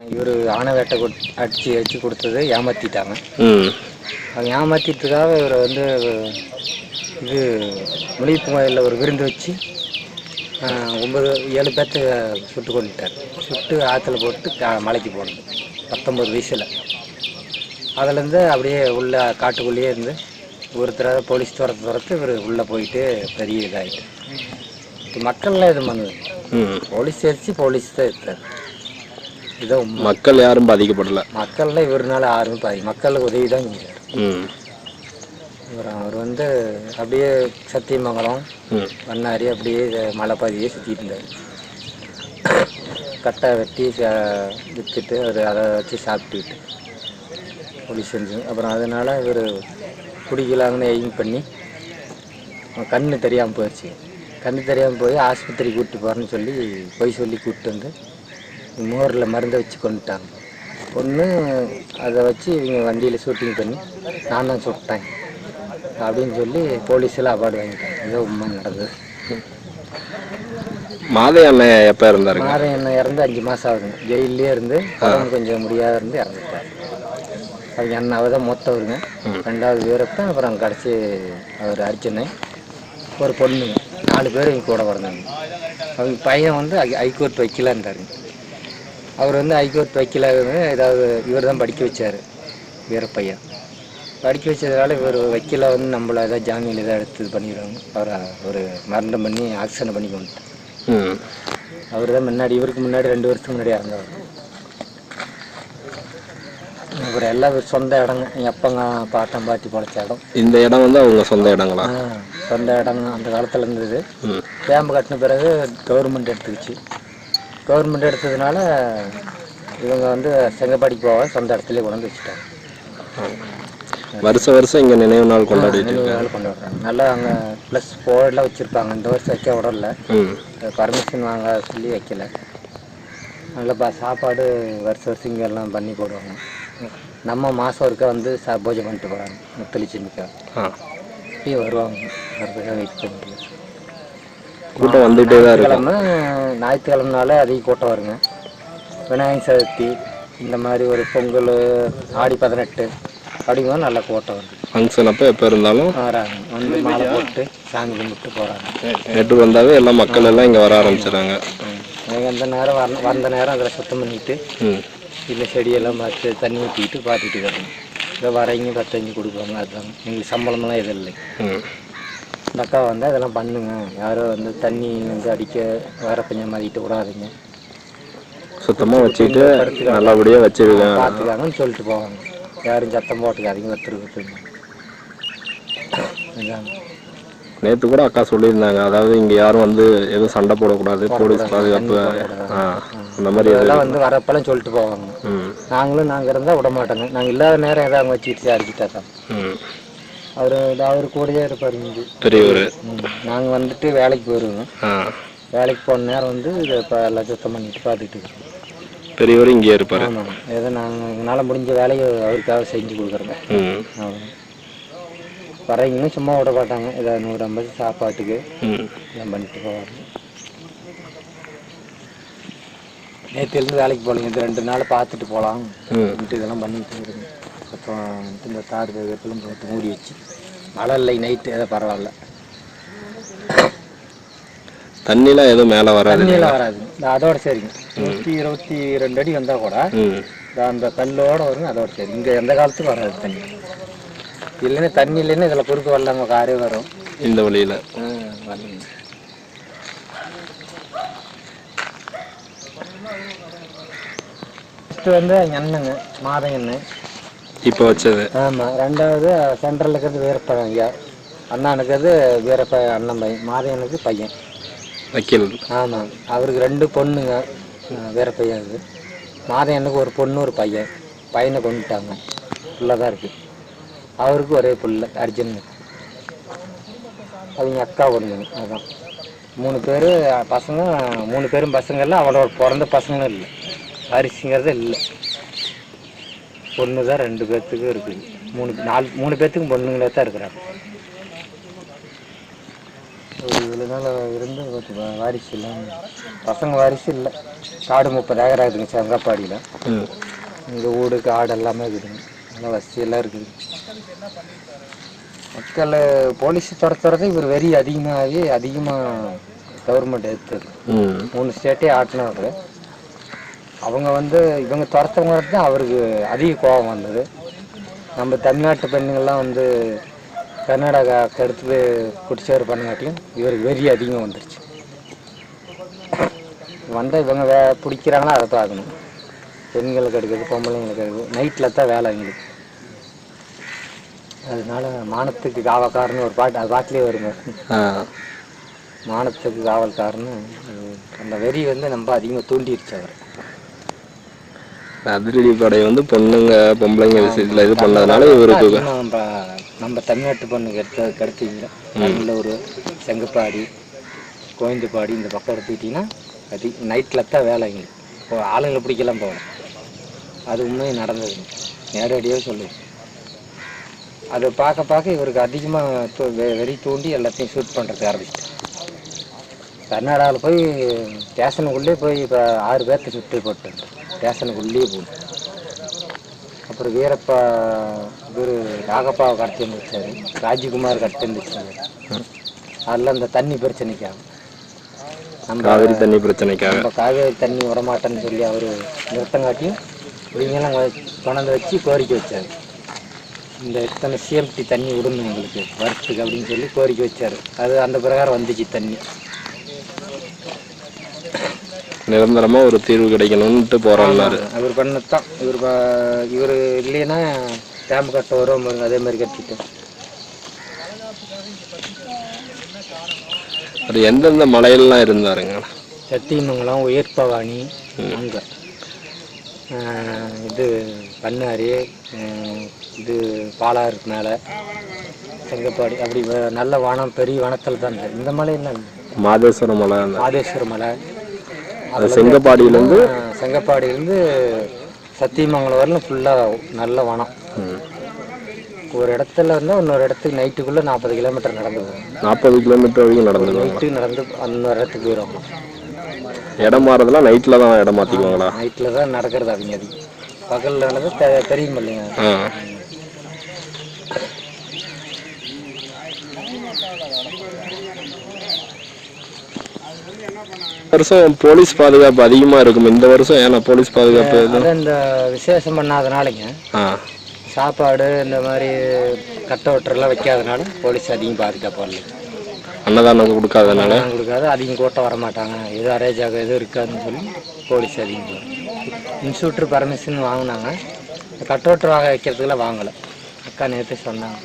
இவர் ஆணை வேட்டை அடித்து அடித்து கொடுத்தது ஏமாற்றிட்டாங்க அவங்க ஏமாற்றிட்டுக்காக இவரை வந்து இது முனிப்பு கோயிலில் ஒரு விருந்து வச்சு ஆஹ், ஒன்பது ஏழு பேர்த்து சுட்டு கொண்டுட்டார். சுட்டு ஆற்றுல போட்டு மலைக்கு போனது. பத்தொம்பது வயசில். அதுலேருந்து அப்படியே உள்ள காட்டுக்குள்ளேயே இருந்து ஒருத்தராக போலீஸ் துரத்து துரத்து இவர் உள்ளே போயிட்டு பெரிய இதாகிட்டு இது மக்கள்லாம் இது பண்ணுது போலீஸ் அடிச்சு போலீஸ் தான் எடுத்தார் உண்மை. மக்கள் யாரும் பாதிக்கப்படல. மக்கள்லாம் இவருனால யாருமே பாதி மக்களுக்கு உதவி தான் செஞ்சார் இவர் அவர் வந்து அப்படியே சத்தியமங்கலம் பண்ணாரி அப்படியே மலை பாதியே சுற்றிட்டு இருந்தார். கட்டை வெட்டி ச- விற்றுட்டு அவர் அதை வச்சு சாப்பிட்டுக்கிட்டு போலீஸ் செஞ்சு. அப்புறம் அதனால் இவர் குடிக்கலாங்கன்னு எய்ம் பண்ணி கண்ணு தெரியாமல் போயிடுச்சு கண்ணு தெரியாமல் போய் ஆஸ்பத்திரி கூப்பிட்டு போகிறேன்னு சொல்லி போய் சொல்லி கூப்பிட்டு வந்து மோரில் மருந்தை வச்சு கொண்டுட்டாங்க. ஒன்று அதை வச்சு இவங்க வண்டியில் ஷூட்டிங் பண்ணி நான் தான் சுட்டேன். அப்படின்னு சொல்லி போலீஸில் அவார்டு வாங்கிட்டாங்க. இதோ உண்மை நடந்தது. மாதை அண்ணன் எப்போ இருந்தாருங்க மாதம் என்ன இறந்து அஞ்சு மாதம் ஆகுதுங்க. ஜெயிலே இருந்து கொஞ்சம் முடியாத இருந்து இறந்துட்டார். அவங்க அண்ணாவை தான் மூத்தவருங்க. ரெண்டாவது வீரப்பன் அப்புறம் கடைசி அவர் அர்ஜுனு. ஒரு பொண்ணுங்க. நாலு பேர் இவங்க கூட பிறந்தாங்க அவங்க பையன் வந்து ஹைகோர்ட் வைக்கலான்றாருங்க அவர் வந்து ஹைகோர்ட் வைக்கல ஏதாவது இவர் தான் படிக்க வச்சார். வீரப்பையன் படிக்க வச்சதுனால இவர் வைக்கல வந்து நம்மள ஏதாவது ஜாமீன் ஏதாவது எடுத்து பண்ணிடுவாங்க. அவரை ஒரு மரணம் பண்ணி ஆக்சிடென்ட் பண்ணி ம். அவர் தான் முன்னாடி இவருக்கு முன்னாடி ரெண்டு வருஷத்துக்கு முன்னாடி இறந்தவர். இவர் சொந்த இடங்க. எங்கள் அப்பங்க பாட்டம் பாட்டி பொழைச்ச இடம். இந்த இடம் வந்து அவங்க சொந்த இடங்களா? சொந்த இடங்க அந்த காலத்தில் இருந்தது. ம். கேம்பு கட்டின பிறகு கவர்மெண்ட் எடுத்துக்கிச்சு. கவர்மெண்ட் எடுத்ததுனால இவங்க வந்து செங்கப்பாடிக்கு போக சொந்த இடத்துல கொண்டு வந்து வச்சுட்டாங்க. வருஷம் வருஷம் இங்கே நினைவு நாள் கொண்டாடிட்டு நினைவு நாள் கொண்டு வர்றாங்க நல்லா அங்கே ப்ளஸ் போர்டெலாம் வச்சுருப்பாங்க. இந்த வருஷம் வைக்க விடல பர்மிஷன் வாங்க சொல்லி வைக்கல. நல்லா பா சாப்பாடு வருஷம் வருஷம் இங்கே எல்லாம் பண்ணி போடுவாங்க. நம்ம மாதம் ஒருக்கா வந்து சா பூஜை பண்ணிட்டு போகிறாங்க முத்தளிச்சுமிக்கா ஆ. இப்பயே வருவாங்க. வரதுக்காக வெயிட் பண்ணிட்டு கூட்டம் வந்துகிட்டே தான் இருக்கும். கிழமை ஞாயிற்றுக்கிழமைனால அதிக கூட்டம் வருங்க. விநாயகர் சதுர்த்தி இந்த மாதிரி ஒரு பொங்கல் ஆடி பதினெட்டு அப்படிங்கும்போது நல்ல கூட்டம் வருது. ஃபங்க்ஷன் அப்போ எப்போ இருந்தாலும்? வராங்க. வந்து மாலை போட்டு சாமி கும்பிட்டு போகிறாங்க நேற்று வந்தாவே எல்லா மக்கள் எல்லாம் இங்கே வர ஆரம்பிச்சிடுறாங்க எனக்கு அந்த நேரம் வர வந்த நேரம் அதில் சுத்தம் பண்ணிட்டு இல்லை செடியெல்லாம் பார்த்து தண்ணி ஊற்றிக்கிட்டு பார்த்துட்டு வரணும் இதை வரைங்க பத்தஞ்சு கொடுப்பாங்க அதுதான் எங்களுக்கு சம்பளமெல்லாம் எதுவும் இல்லை. இந்த அக்கா வந்து அதெல்லாம் பண்ணுங்க. யாரும் வந்து தண்ணி வந்து அடிக்க வர கொஞ்சம் மாதிரிட்டு விடாதீங்க. சுத்தமாக வச்சுக்கிட்டு நல்லபடியாக வச்சிருக்கேன். பார்த்துக்காங்கன்னு சொல்லிட்டு போவாங்க யாரும் சத்தம் போட்டுக்காதீங்க இதாங்க நேற்று கூட அக்கா சொல்லியிருந்தாங்க. அதாவது இங்கே யாரும் வந்து எதுவும் சண்டை போடக்கூடாது போலீஸ் பாதுகாப்பு அந்த மாதிரி அதெல்லாம் வந்து வரப்பெல்லாம் சொல்லிட்டு போவாங்க. நாங்களும் நாங்கள் இருந்தால் விட மாட்டோங்க. நாங்கள் இல்லாத நேரம் ஏதாவது அவங்க வச்சுக்கிட்டு அடிக்கிட்டா தான். அவர் அவர் கூடயே இருப்பார் இங்கே. பெரியவர். நாங்கள் வந்துட்டு வேலைக்கு போயிடுவோம் வேலைக்கு போன நேரம் வந்து இதை இப்போ எல்லாம் சுத்தம் பண்ணிட்டு பார்த்துட்டு இருக்கோம் பெரியவர் இங்கேயே இருப்பார். ஆமாம் ஏதோ நாங்கள் எங்களால் முடிஞ்ச வேலையை அவருக்காக செஞ்சு கொடுக்குறோங்க. ம். அவ்வளோ வரீங்கன்னு சும்மா விட மாட்டாங்க. ஏதாவது நூறு ஐம்பது சாப்பாட்டுக்கு எல்லாம் பண்ணிட்டு போவாங்க. நேற்றுலேருந்து வேலைக்கு போகலைங்க. இது ரெண்டு நாள் பார்த்துட்டு போகலாம். இதெல்லாம் பண்ணிட்டு இருங்க அப்புறம் இந்த தார் வேகத்திலும் போட்டு மூடி வச்சு மழை இல்லை நைட்டு ஏதோ பரவாயில்ல. தண்ணிலாம் எதுவும் மேலே வராது தண்ணியெல்லாம் வராது. இந்த அதோட சரிங்க. நூற்றி இருபத்தி ரெண்டு அடி வந்தால் கூட அந்த கல்லோட வருங்க அதோட சரி. இங்கே எந்த காலத்துக்கும் வராது தண்ணி. இல்லைன்னா தண்ணி இல்லைன்னா இதில் குறுக்கு வரலாங்க காரே வரும். இந்த வழியில். ஃபஸ்ட்டு வந்து எண்ணெய்ங்க மாதம் எண்ணெய். இப்போ வச்சது. ஆமாம் ரெண்டாவது சென்ட்ரலில் இருக்கிறது வீரப்பன் ஐயா. அண்ணனுக்கு அது வீரப்ப அண்ணன் பையன் மாதையனுக்கு பையன். வக்கீல். ஆமாம் அவருக்கு ரெண்டு பொண்ணுங்க வீரப்பையன் அது மாதையனுக்கு ஒரு பொண்ணு ஒரு பையன். பையனை கொண்டுட்டாங்க. புள்ள தான் இருக்குது அவருக்கு ஒரே புள்ள அர்ஜுனுக்கு. அவங்க அக்கா பொண்ணுங்க அதான். மூணு பேர் பசங்க மூணு பேரும் பசங்க இல்லை அவளோட பிறந்த பசங்களும் இல்லை. அரிசிங்கிறது இல்லை. பொண்ணு தான் ரெண்டு பேர்த்துக்கு இருக்குது மூணு நாலு மூணு பேர்த்துக்கும் பொண்ணுங்களே தான் இருக்கிறாங்க. ஒரு இவ்வளோ நாள் இருந்து வாரிசு இல்லாமல் பசங்க வாரிசு இல்லை. காடு முப்பது ஏக்கரா இருக்குதுங்க செங்கப்பாடியில். இங்கே வீடு காடு எல்லாமே இருக்குதுங்க நல்லா வசதியெல்லாம் இருக்குது. மக்கள் போலீஸ் துரத்துறது இவர் வெறி அதிகமாகி அதிகமாக கவர்மெண்ட் எடுத்தது. மூணு ஸ்டேட்டே ஆட்டினவர் அவங்க வந்து இவங்க துரத்தவங்க தான் அவருக்கு அதிக கோபம் வந்தது. நம்ம தமிழ்நாட்டு பெண்ணுங்கள்லாம் வந்து கர்நாடகாவுக்கு அடுத்து குடிச்சவர் பண்ணங்காட்டியும் இவருக்கு வெறி அதிகமாக வந்துருச்சு. வந்தால் இவங்க வே பிடிக்கிறாங்களா அதை பார்க்கணும் பெண்களுக்கு எடுக்குது பொம்பளைங்களுக்கு எடுக்குது நைட்டில் தான் வேலை எங்களுக்கு அதனால மானத்துக்கு காவக்காரன்னு ஒரு பாட்டு அது பாட்டிலே வருங்க மானத்துக்கு காவல்காரன்னு அந்த வெறி வந்து நம்ம அதிகமாக தூண்டிடுச்சு அவர். அதிரடி படை வந்து பொண்ணுங்க பொம்பளைங்க விஷயத்தில் இது பண்ணதுனால இவருக்கு நம்ம நம்ம தமிழ்நாட்டு பொண்ணுக்கு எடுத்த கிடைச்சிங்க பெங்களூர் செங்கப்பாடி கோயந்துப்பாடி இந்த பக்கம் எடுத்துக்கிட்டிங்கன்னா அதி நைட்டில் தான் வேலை எங்களுக்கு இப்போ ஆளுங்களை பிடிக்கலாம் போகணும் அது உண்மையை நடந்தது. நேரடியாக சொல்லுது அதை பார்க்க பார்க்க இவருக்கு அதிகமாக வெறி தூண்டி எல்லாத்தையும் ஷூட் பண்ணுறதுக்கு ஆரம்பிச்சிட்டு கர்நாடகாவில் போய் ஸ்டேஷனுக்குள்ளே போய் இப்போ ஆறு பேர்த்த சுட்டு போட்டு ஸ்டேஷனுக்குள்ளேயே போகணும். அப்புறம் வீரப்பா இவர் நாகப்பாவை கடத்தி ராஜ்குமார் கடத்தி வந்து வச்சாரு அதில் அந்த தண்ணி பிரச்சனைக்காக. நம்ம காவிரி தண்ணி பிரச்சனைக்காக. நம்ம காவேரி தண்ணி விடமாட்டேன்னு சொல்லி அவர் நிறுத்தங்காட்டியும் இவங்கெல்லாம் கொ- கொண்டாந்து வச்சு கோரிக்கை வச்சார். இந்த இத்தனை சிஎம்டி தண்ணி விடணும் எங்களுக்கு வருஷத்துக்கு அப்படின்னு சொல்லி கோரிக்கை வச்சார். அது அந்த பிரகாரம் வந்துச்சு தண்ணி. நிரந்தரமா ஒரு தீர்வு கிடைக்கணும்ட்டு போறாருனாரு அவர் பண்ணதான் இவர் ப- இவர் இல்லைன்னா டேம் கட்ட வரும் அதே மாதிரி கட்டிட்டோம் அவர் எந்தெந்த மலையிலலாம் இருந்தாருங்க? சத்தியமங்கலம் உயர்பவானி அங்கே. இது பண்ணாரி. இது பாலாறு மேலே. செங்கப்பாடி அப்படி நல்ல வனம் பெரிய வனத்தில் தான் இந்த மலையெல்லாம் இல்லை. மாதேஸ்வர மலை மாதேஸ்வர மலை. அது செங்கப்பாடியிலேருந்து செங்கப்பாடியிலேருந்து சத்தியமங்கலம் வரலும் ஃபுல்லாக நல்ல வனம். ஒரு இடத்துல இருந்தால் இன்னொரு இடத்துக்கு நைட்டுக்குள்ளே நாற்பது கிலோமீட்டர் நடந்து போகும் நாற்பது கிலோமீட்டர் வரைக்கும் நடந்துருவாங்க நைட்டு நடந்து இன்னொரு இடத்துக்கு போயிடுவாங்க இடம் மாறதெல்லாம் நைட்டில் தான் இடம் மாற்றிக்குவாங்களா நைட்டில் தான் நடக்கிறது அவங்க அதிகம் பகலில் நடந்து தெ- தெரியும் இல்லைங்க. வருஷம் போலீஸ் பாதுகாப்பு அதிகமாக இருக்கும். இந்த வருஷம் ஏன்னா போலீஸ் பாதுகாப்பு இந்த விசேஷம் பண்ணாதனாலங்க சாப்பாடு இந்த மாதிரி கட்ட ஒட்டரெல்லாம் வைக்காதனால போலீஸ் அதிகம் பாதுகாப்பு வரல. அன்னதானம் கொடுக்காதனால? கொடுக்காது. அதிகம் கூட்டம் வர மாட்டாங்க எது அரேஜாக எதுவும் இருக்காதுன்னு சொல்லி போலீஸ் அதிகம் இன்ஸ்டியூட்டர் பர்மிஷன் வாங்கினாங்க. கட் ஒட்டர் வாங்க வைக்கிறதுக்கெல்லாம் வாங்கலை. அக்கா நேற்று சொன்னாங்க.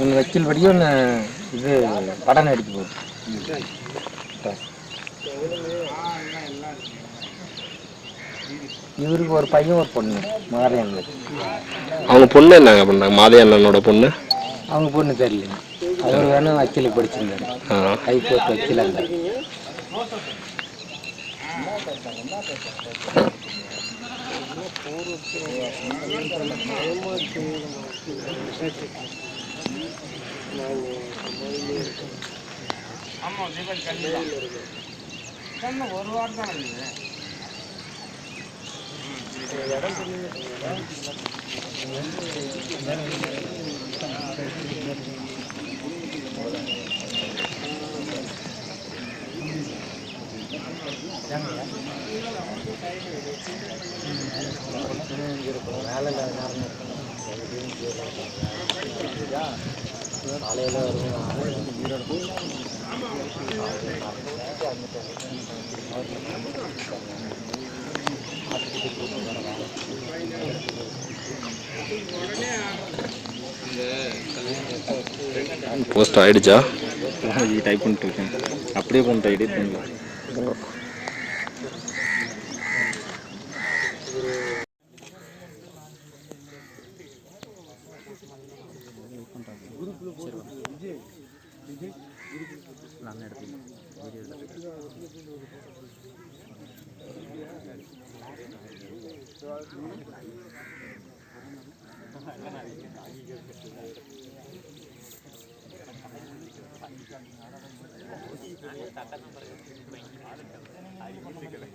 ஒன்று வக்கீல் படியும் ஒன்று இது படம் நடிக்க போகுது. இவருக்கு ஒரு பையன் ஒரு பொண்ணு மாரியன் அவங்க பொண்ணு என்னங்க பண்ணாங்க? மாதே அண்ணனோட பொண்ணு? அவங்க பொண்ணு தெரியல. அவர் வேணும் வக்கீலுக்கு படிச்சிருந்தாரு. ஹைகோர்ட் வக்கீலாக இருந்தார். ஆமாம் தீபாவளி கண்டிப்பாக ஒரு வாரம் தான் இருக்குது வேலை இல்லாத காரணம். காலையில் போஸ்ட் ஆயிடுச்சா டைப் பண்ணிட்டு இருக்கேன். அப்படியே பண்ணிட்டு எடிட் பண்ணல തട്ടം പറഞ്ഞു ഭയങ്കര ആളുണ്ടാവും അരി കൊണ്ടിരിക്കലേ